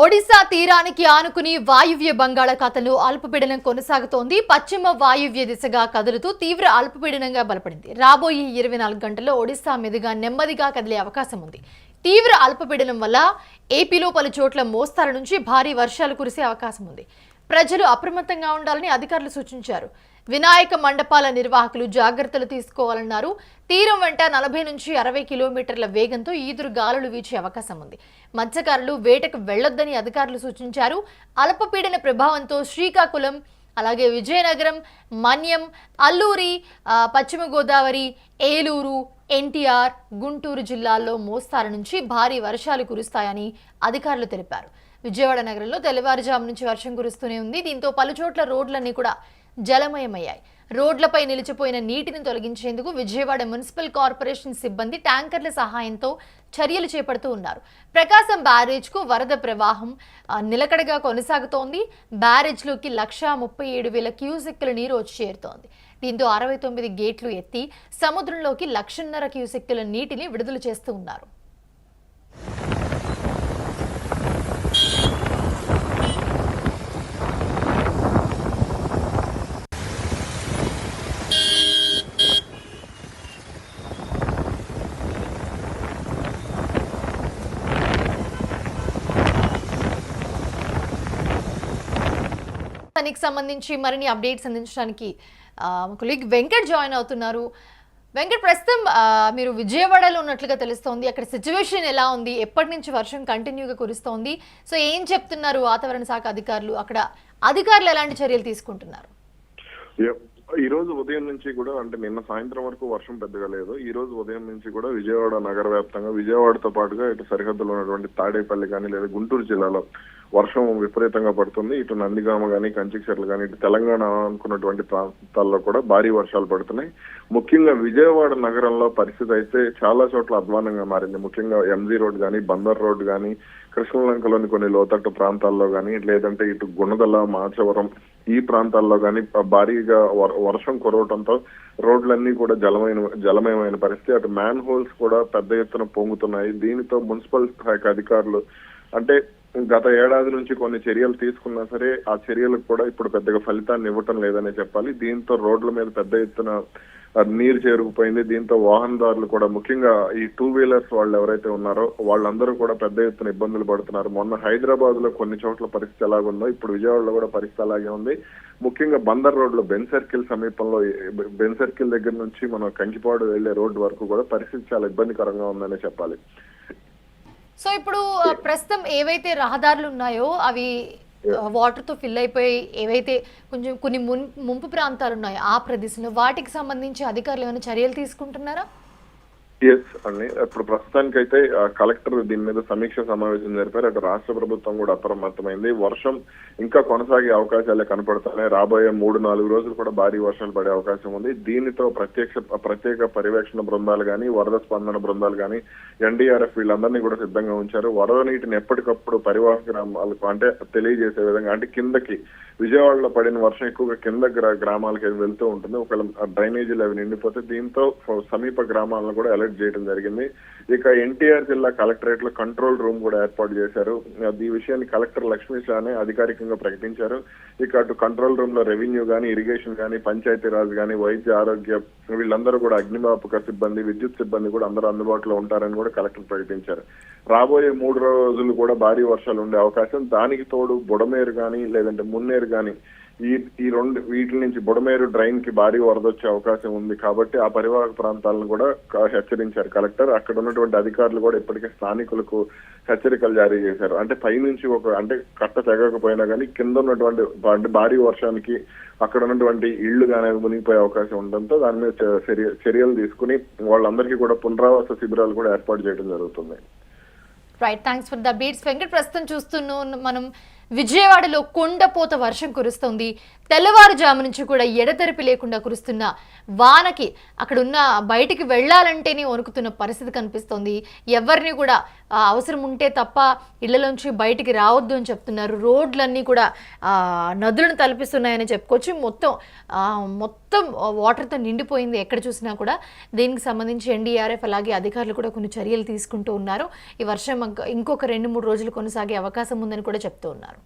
ఒడిశా తీరానికి ఆనుకుని వాయువ్య బంగాళాఖాతంలో అల్పపీడనం కొనసాగుతోంది. పశ్చిమ వాయువ్య దిశగా కదులుతూ తీవ్ర అల్పపీడనంగా బలపడింది. రాబోయే ఇరవై నాలుగు గంటల్లో ఒడిశా మీదుగా నెమ్మదిగా కదిలే అవకాశం ఉంది. తీవ్ర అల్పపీడనం వల్ల ఏపీలో పలు చోట్ల మోస్తారు నుంచి భారీ వర్షాలు కురిసే అవకాశం ఉంది. ప్రజలు అప్రమత్తంగా ఉండాలని అధికారులు సూచించారు. వినాయక మండపాల నిర్వాహకులు జాగ్రత్తలు తీసుకోవాలన్నారు. తీరం వెంట నలభై నుంచి అరవై కిలోమీటర్ల వేగంతో ఈదురు గాలులు వీచే అవకాశం ఉంది. మత్స్యకారులు వేటకు వెళ్ళొద్దని అధికారులు సూచించారు. అల్పపీడన ప్రభావంతో శ్రీకాకుళం అలాగే విజయనగరం మన్యం అల్లూరి పశ్చిమ గోదావరి ఏలూరు ఎన్టీఆర్ గుంటూరు జిల్లాల్లో మోస్తారు నుంచి భారీ వర్షాలు కురుస్తాయని అధికారులు తెలిపారు. విజయవాడ నగరంలో తెల్లవారుజాము నుంచి వర్షం కురుస్తూనే ఉంది. దీంతో పలుచోట్ల రోడ్లన్నీ కూడా జలమయమయ్యాయి. రోడ్లపై నిలిచిపోయిన నీటిని తొలగించేందుకు విజయవాడ మున్సిపల్ కార్పొరేషన్ సిబ్బంది ట్యాంకర్ల సహాయంతో చర్యలు చేపడుతూ ఉన్నారు. ప్రకాశం బ్యారేజ్కు వరద ప్రవాహం నిలకడగా కొనసాగుతోంది. బ్యారేజ్లోకి లక్షా ముప్పై ఏడు వేల క్యూసెక్కుల నీరు వచ్చి చేరుతోంది. దీంతో అరవై తొమ్మిది గేట్లు ఎత్తి సముద్రంలోకి లక్షన్నర క్యూసెక్కుల నీటిని విడుదల చేస్తూ ఉన్నారు. దానికి సంబంధించి మరిన్ని అప్డేట్స్ అందించడానికి కొలీగ్ వెంకట్ జాయిన్ అవుతున్నారు. వెంకట్ ప్రస్తుతం మీరు విజయవాడలో ఉన్నట్లుగా తెలుస్తోంది. అక్కడ సిచ్యువేషన్ ఎలా ఉంది? ఎప్పటి నుంచి వర్షం కంటిన్యూగా కురుస్తోంది? సో ఏం చెప్తున్నారు వాతావరణ శాఖ అధికారులు? అక్కడ అధికారులు ఎలాంటి చర్యలు తీసుకుంటున్నారు? ఈ రోజు ఉదయం నుంచి కూడా అంటే నిన్న సాయంత్రం వరకు వర్షం పెద్దగా లేదు. ఈ రోజు ఉదయం నుంచి కూడా విజయవాడ నగర వ్యాప్తంగా విజయవాడతో పాటుగా ఇటు సరిహద్దులో ఉన్నటువంటి తాడేపల్లి కానీ లేదా గుంటూరు జిల్లాలో వర్షం విపరీతంగా పడుతుంది. ఇటు నందిగామ కానీ కంచికచర్లు కానీ ఇటు తెలంగాణ అనుకున్నటువంటి ప్రాంతాల్లో కూడా భారీ వర్షాలు పడుతున్నాయి. ముఖ్యంగా విజయవాడ నగరంలో పరిస్థితి అయితే చాలా చోట్ల అధ్వానంగా మారింది. ముఖ్యంగా ఎంజీ రోడ్ కానీ బందర్ రోడ్ కానీ కృష్ణలంకలోని కొన్ని లోతట్టు ప్రాంతాల్లో కానీ లేదంటే ఇటు గుణదల మాచవరం ఈ ప్రాంతాల్లో కానీ భారీగా వర్- వర్షం కురవటంతో రోడ్లన్నీ కూడా జలమైన జలమయమైన పరిస్థితి. అటు మ్యాన్ హోల్స్ కూడా పెద్ద ఎత్తున పొంగుతున్నాయి. దీనితో మున్సిపల్ శాఖ అధికారులు అంటే గత ఏడాది నుంచి కొన్ని చర్యలు తీసుకున్నా సరే ఆ చర్యలకు కూడా ఇప్పుడు పెద్దగా ఫలితాన్ని ఇవ్వటం లేదనే చెప్పాలి. దీంతో రోడ్ల మీద పెద్ద ఎత్తున నీరు చేరుకుపోయింది. దీంతో వాహనదారులు కూడా ముఖ్యంగా ఈ టూ వీలర్స్ వాళ్ళు ఎవరైతే ఉన్నారో వాళ్ళందరూ కూడా పెద్ద ఎత్తున ఇబ్బందులు పడుతున్నారు. మొన్న హైదరాబాద్లో కొన్ని చోట్ల పరిస్థితి ఎలాగుందో ఇప్పుడు విజయవాడలో కూడా పరిస్థితి అలాగే ఉంది. ముఖ్యంగా బందర్ రోడ్లో బెన్ సర్కిల్ సమీపంలో బెన్ సర్కిల్ దగ్గర నుంచి మనం కంకిపాడు వెళ్ళే రోడ్డు వరకు కూడా పరిస్థితి చాలా ఇబ్బందికరంగా ఉందనే చెప్పాలి. సో ఇప్పుడు ప్రస్తుతం ఏవైతే రహదారులు ఉన్నాయో అవి వాటర్తో ఫిల్ అయిపోయి ఏవైతే కొంచెం కొన్ని ముంపు ప్రాంతాలు ఉన్నాయో ఆ ప్రదేశంలో వాటికి సంబంధించి అధికారులు ఏమైనా చర్యలు తీసుకుంటున్నారా? ఎస్ అండి ఇప్పుడు ప్రస్తుతానికైతే కలెక్టర్ దీని మీద సమీక్ష సమావేశం జరిపారు. అటు రాష్ట్ర ప్రభుత్వం కూడా అప్రమత్తమైంది. వర్షం ఇంకా కొనసాగే అవకాశాలే కనపడుతున్నాయి. రాబోయే మూడు నాలుగు రోజులు కూడా భారీ వర్షాలు పడే అవకాశం ఉంది. దీనితో ప్రత్యక్ష ప్రత్యేక పర్యవేక్షణ బృందాలు కానీ వరద స్పందన బృందాలు కానీ ఎన్డీఆర్ఎఫ్ వీళ్ళందరినీ కూడా సిద్ధంగా ఉంచారు. వరద నీటిని ఎప్పటికప్పుడు పరివాహక గ్రామాలకు అంటే తెలియజేసే విధంగా అంటే కిందకి విజయవాడలో పడిన వర్షం ఎక్కువగా కింద గ్రామాలకి వెళ్తూ ఉంటుంది. ఒకవేళ డ్రైనేజీలు అవి నిండిపోతే దీంతో సమీప గ్రామాలను కూడా అలర్ట్ చేయడం జరిగింది. ఇక ఎన్టీఆర్ జిల్లా కలెక్టరేట్లో కంట్రోల్ రూమ్ కూడా ఏర్పాటు చేశారు. ఈ విషయాన్ని కలెక్టర్ లక్ష్మీ షానే అధికారికంగా ప్రకటించారు. ఇక అటు కంట్రోల్ రూమ్లో రెవెన్యూ గానీ ఇరిగేషన్ గానీ పంచాయతీరాజ్ గానీ వైద్య ఆరోగ్య వీళ్ళందరూ కూడా అగ్నిమాపక సిబ్బంది విద్యుత్ సిబ్బంది కూడా అందరూ అందుబాటులో ఉంటారని కూడా కలెక్టర్ ప్రకటించారు. రాబోయే మూడు రోజులు కూడా భారీ వర్షాలు ఉండే అవకాశం. దానికి తోడు బుడమేరు గానీ లేదంటే మున్నేరు గానీ ఈ ఈ రెండు వీటి నుంచి బుడమేరు డ్రైన్కి భారీ వరద వచ్చే అవకాశం ఉంది కాబట్టి ఆ పరివాహక ప్రాంతాలను కూడా హెచ్చరించారు. కలెక్టర్ అక్కడ ఉన్నటువంటి అధికారులు కూడా ఇప్పటికే స్థానికులకు హెచ్చరికలు జారీ చేశారు. అంటే పైనుంచి ఒక అంటే కట్ట తెగకపోయినా కానీ కింద ఉన్నటువంటి అంటే భారీ వర్షానికి అక్కడ ఉన్నటువంటి ఇళ్ళు కానీ మునిగిపోయే అవకాశం ఉండడంతో దాని మీద చర్య- చర్యలు తీసుకుని వాళ్ళందరికీ కూడా పునరావాస శిబిరాలు కూడా ఏర్పాటు చేయడం జరుగుతుంది. Right thanks for the beats Venkat ప్రస్తుతం చూస్తున్నాం మనం విజయవాడలో కొండపోత వర్షం కురుస్తుంది. తెల్లవారుజాము నుంచి కూడా ఎడతెరిపి లేకుండా కురుస్తున్న వానకి అక్కడున్న బయటికి వెళ్ళాలంటేనే వణుకుతున్న పరిస్థితి కనిపిస్తోంది. ఎవరిని కూడా అవసరం ఉంటే తప్ప ఇళ్ళలోంచి బయటికి రావద్దు అని చెప్తున్నారు. రోడ్లన్నీ కూడా నదులను తలపిస్తున్నాయని చెప్పుకోవచ్చు. మొత్తం మొత్తం వాటర్తో నిండిపోయింది ఎక్కడ చూసినా కూడా. దీనికి సంబంధించి ఎన్డీఆర్ఎఫ్ అలాగే అధికారులు కూడా కొన్ని చర్యలు తీసుకుంటూ ఉన్నారు. ఈ వర్షం ఇంకొక రెండు మూడు రోజులు కొనసాగే అవకాశం ఉందని కూడా చెప్తూ ఉన్నారు.